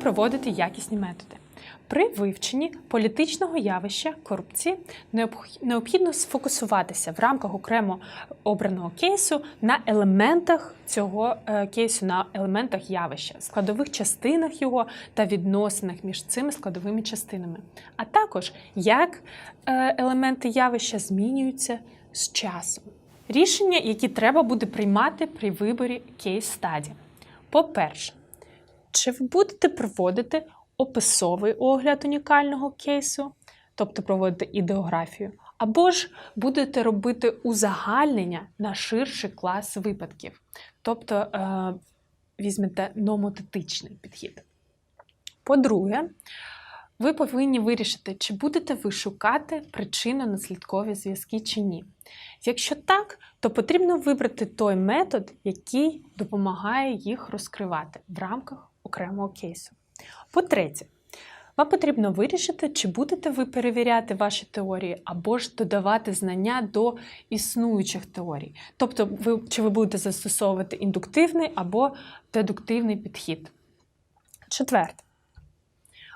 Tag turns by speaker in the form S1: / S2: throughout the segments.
S1: Проводити якісні методи? При вивченні політичного явища корупції необхідно сфокусуватися в рамках окремо обраного кейсу на елементах цього е, кейсу, на елементах явища, складових частинах його та відносинах між цими складовими частинами, а також як е, елементи явища змінюються з часом. Рішення, які треба буде приймати при виборі кейс-стаді. По-перше, чи ви будете проводити описовий огляд унікального кейсу, тобто проводити ідеографію, або ж будете робити узагальнення на ширший клас випадків, тобто е, візьмете номотетичний підхід. По-друге, ви повинні вирішити, чи будете ви шукати причинно-наслідкові зв'язки чи ні. Якщо так, то потрібно вибрати той метод, який допомагає їх розкривати в рамках окремого кейсу. По-третє, вам потрібно вирішити, чи будете ви перевіряти ваші теорії або ж додавати знання до існуючих теорій. Тобто, ви, чи ви будете застосовувати індуктивний або дедуктивний підхід. Четверте,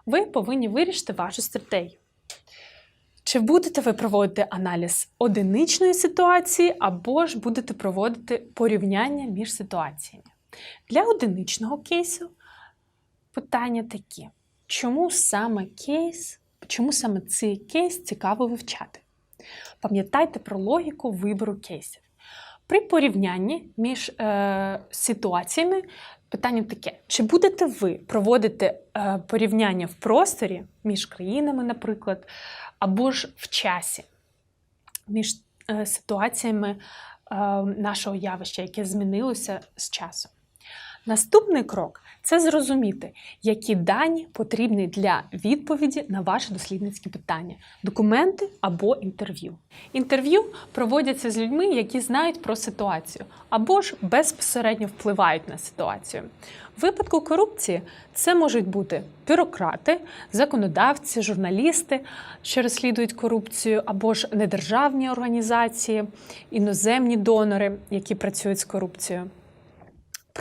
S1: ви повинні вирішити вашу стратегію. Чи будете ви проводити аналіз одиничної ситуації, або ж будете проводити порівняння між ситуаціями? Для одиничного кейсу питання такі: чому саме кейс, чому саме цей кейс цікаво вивчати? Пам'ятайте про логіку вибору кейсів. При порівнянні між е, ситуаціями питання таке: чи будете ви проводити е, порівняння в просторі між країнами, наприклад, або ж в часі, між е, ситуаціями е, нашого явища, яке змінилося з часом? Наступний крок це зрозуміти, які дані потрібні для відповіді на ваші дослідницькі питання: документи або інтерв'ю. Інтерв'ю проводяться з людьми, які знають про ситуацію, або ж безпосередньо впливають на ситуацію. В випадку корупції це можуть бути бюрократи, законодавці, журналісти, що розслідують корупцію, або ж недержавні організації, іноземні донори, які працюють з корупцією.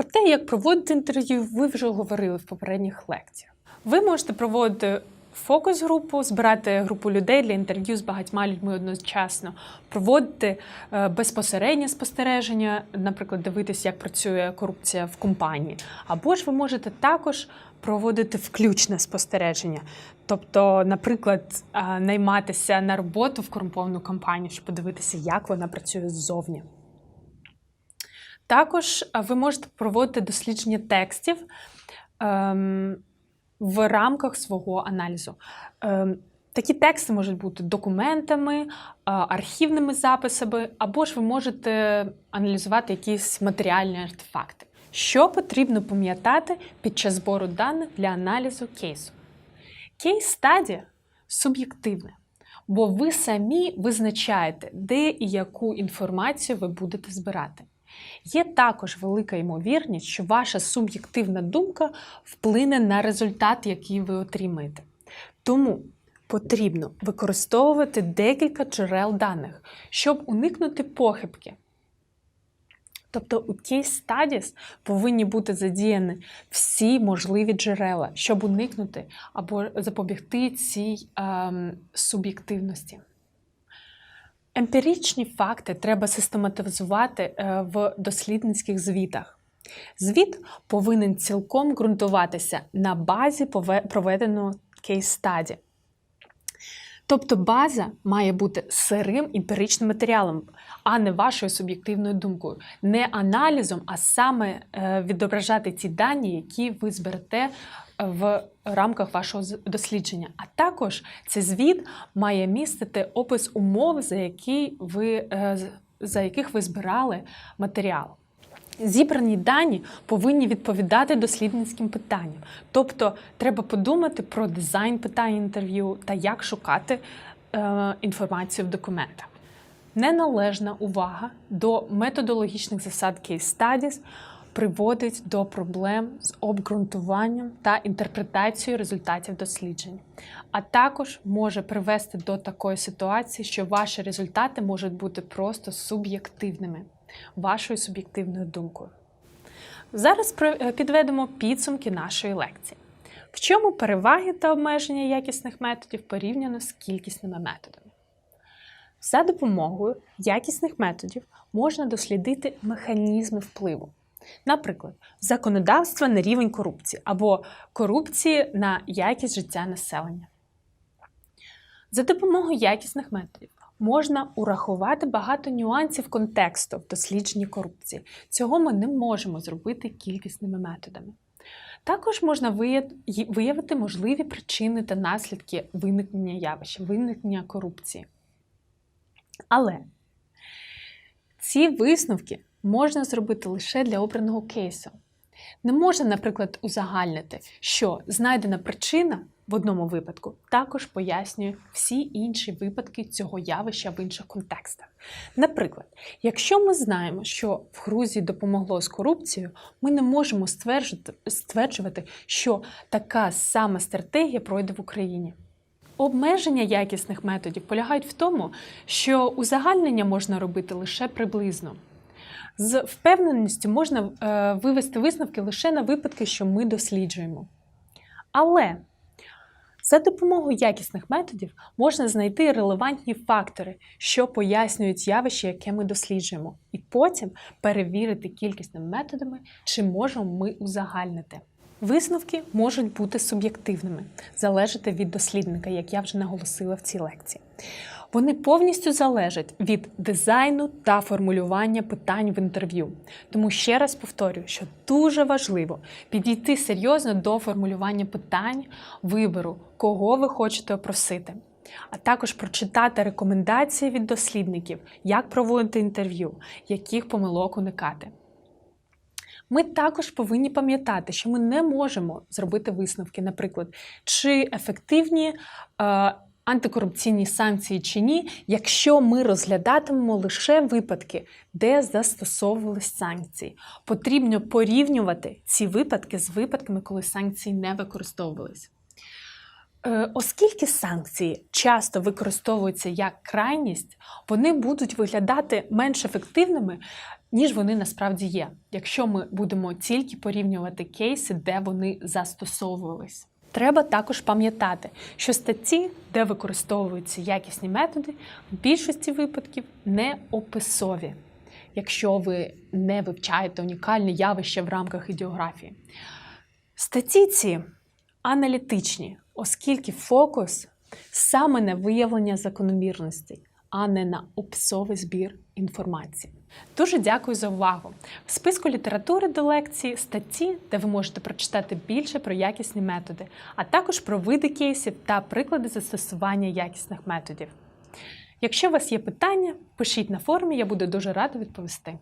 S1: Про те, як проводити інтерв'ю, ви вже говорили в попередніх лекціях. Ви можете проводити фокус-групу, збирати групу людей для інтерв'ю з багатьма людьми одночасно, проводити е, безпосереднє спостереження, наприклад, дивитися, як працює корупція в компанії. Або ж ви можете також проводити включне спостереження. Тобто, наприклад, е, найматися на роботу в корумповану компанію, щоб подивитися, як вона працює ззовні. Також ви можете проводити дослідження текстів ем, в рамках свого аналізу. Ем, такі тексти можуть бути документами, а, архівними записами, або ж ви можете аналізувати якісь матеріальні артефакти. Що потрібно пам'ятати під час збору даних для аналізу кейсу? Кейс-стадія суб'єктивне, бо ви самі визначаєте, де і яку інформацію ви будете збирати. Є також велика ймовірність, що ваша суб'єктивна думка вплине на результат, який ви отримаєте. Тому потрібно використовувати декілька джерел даних, щоб уникнути похибки. Тобто у Case Studies повинні бути задіяні всі можливі джерела, щоб уникнути або запобігти цій ем, суб'єктивності. Емпіричні факти треба систематизувати е, в дослідницьких звітах. Звіт повинен цілком ґрунтуватися на базі проведеного кейс-стаді. Тобто база має бути сирим емпіричним матеріалом, а не вашою суб'єктивною думкою, не аналізом, а саме е, відображати ті дані, які ви зберете в рамках вашого дослідження. А також цей звіт має містити опис умов, за, які ви, е, за яких ви збирали матеріал. Зібрані дані повинні відповідати дослідницьким питанням. Тобто треба подумати про дизайн питань інтерв'ю та як шукати е, інформацію в документах. Неналежна увага до методологічних засад Studies приводить до проблем з обґрунтуванням та інтерпретацією результатів досліджень, а також може привести до такої ситуації, що ваші результати можуть бути просто суб'єктивними, вашою суб'єктивною думкою. Зараз е, підведемо підсумки нашої лекції. В чому переваги та обмеження якісних методів порівняно з кількісними методами? За допомогою якісних методів можна дослідити механізми впливу. Наприклад, законодавство на рівень корупції або корупції на якість життя населення. За допомогою якісних методів можна урахувати багато нюансів контексту в дослідженні корупції. Цього ми не можемо зробити кількісними методами. Також можна виявити можливі причини та наслідки виникнення явища, виникнення корупції. Але ці висновки можна зробити лише для обраного кейсу. Не можна, наприклад, узагальнити, що знайдена причина в одному випадку також пояснює всі інші випадки цього явища в інших контекстах. Наприклад, якщо ми знаємо, що в Грузії допомогло з корупцією, ми не можемо стверджувати, що така сама стратегія пройде в Україні. Обмеження якісних методів полягають в тому, що узагальнення можна робити лише приблизно. З впевненістю можна е, вивести висновки лише на випадки, що ми досліджуємо. Але за допомогою якісних методів можна знайти релевантні фактори, що пояснюють явище, яке ми досліджуємо, і потім перевірити кількісними методами, чи можемо ми узагальнити. Висновки можуть бути суб'єктивними, залежати від дослідника, як я вже наголосила в цій лекції. Вони повністю залежать від дизайну та формулювання питань в інтерв'ю. Тому ще раз повторюю, що дуже важливо підійти серйозно до формулювання питань, вибору, кого ви хочете опросити, а також прочитати рекомендації від дослідників, як проводити інтерв'ю, яких помилок уникати. Ми також повинні пам'ятати, що ми не можемо зробити висновки, наприклад, чи ефективні е, антикорупційні санкції чи ні, якщо ми розглядатимемо лише випадки, де застосовувались санкції. Потрібно порівнювати ці випадки з випадками, коли санкції не використовувались. Е, Оскільки санкції часто використовуються як крайність, вони будуть виглядати менш ефективними, ніж вони насправді є, якщо ми будемо тільки порівнювати кейси, де вони застосовувались. Треба також пам'ятати, що статті, де використовуються якісні методи, в більшості випадків не описові, якщо ви не вивчаєте унікальне явище в рамках ідеографії. Статті ці аналітичні, оскільки фокус саме на виявлення закономірностей, а не на описовий збір інформації. Дуже дякую за увагу. В списку літератури до лекції статті, де ви можете прочитати більше про якісні методи, а також про види кейсів та приклади застосування якісних методів. Якщо у вас є питання, пишіть на форумі, я буду дуже рада відповісти.